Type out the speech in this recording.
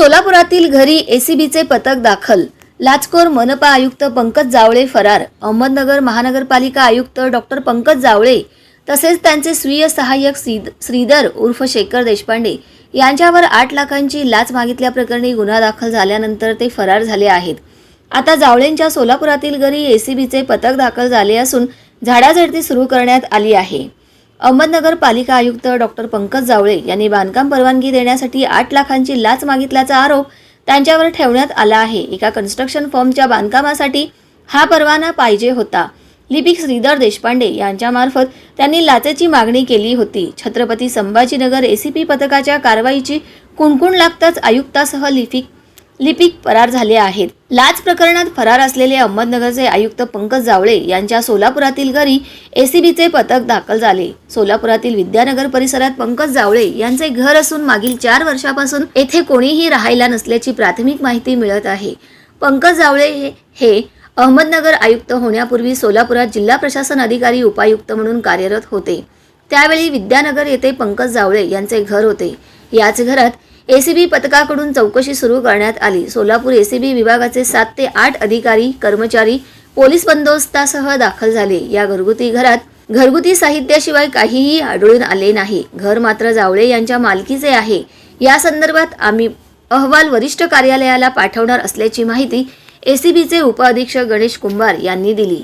सोलापुरातील घरी एसीबीचे पथक दाखल. लाचखोर मनपा आयुक्त पंकज जावळे फरार. अहमदनगर महानगरपालिका आयुक्त डॉक्टर पंकज जावळे तसेच त्यांचे स्वीय सहाय्यक श्रीधर उर्फ शेखर देशपांडे यांच्यावर आठ लाखांची लाच मागितल्याप्रकरणी गुन्हा दाखल झाल्यानंतर ते फरार झाले आहेत. आता जावळेंच्या सोलापुरातील घरी एसीबीचे पथक दाखल झाले असून झाडाझडती सुरू करण्यात आली आहे. अहमदनगर पालिका आयुक्त डॉक्टर पंकज जावळे यांनी बांधकाम परवानगी देण्यासाठी आठ लाखांची लाच मागितल्याचा आरोप त्यांच्यावर ठेवण्यात आला आहे. एका कन्स्ट्रक्शन फर्मच्या बांधकामासाठी हा परवाना पाहिजे होता. लिपिक श्रीधर देशपांडे यांच्यामार्फत त्यांनी लाचेची मागणी केली होती. छत्रपती संभाजीनगर एसीपी पथकाच्या कारवाईची कुणकुण लागताच आयुक्तासह लिपिक लिपिक फरार झाले आहेत. लाच प्रकरणात फरार असलेले अहमदनगरचे आयुक्त पंकज जावळे यांच्या सोलापुरातील घरी एसीबीचे पथक दाखल झाले. सोलापुरातील विद्यानगर परिसरात पंकज जावळे यांचे घर असून मागील चार वर्षापासून येथे कोणीही राहायला नसल्याची प्राथमिक माहिती मिळत आहे. पंकज जावळे हे- अहमदनगर आयुक्त होण्यापूर्वी सोलापुरात जिल्हा प्रशासन अधिकारी उपायुक्त म्हणून कार्यरत होते. त्यावेळी विद्यानगर येथे पंकज जावळे यांचे घर होते. याच घरात एसीबी पथकाकडून चौकशी सुरू करण्यात आली. सोलापूर एसीबी विभागाचे सात ते आठ अधिकारी कर्मचारी पोलीस बंदोबस्तासह दाखल झाले. या घरगुती घरात घरगुती साहित्याशिवाय काहीही आढळून आले नाही. घर मात्र जावळे यांच्या मालकीचे आहे. या संदर्भात आम्ही अहवाल वरिष्ठ कार्यालयाला पाठवणार असल्याची माहिती एसीबीचे उपअधीक्षक गणेश कुंभार यांनी दिली.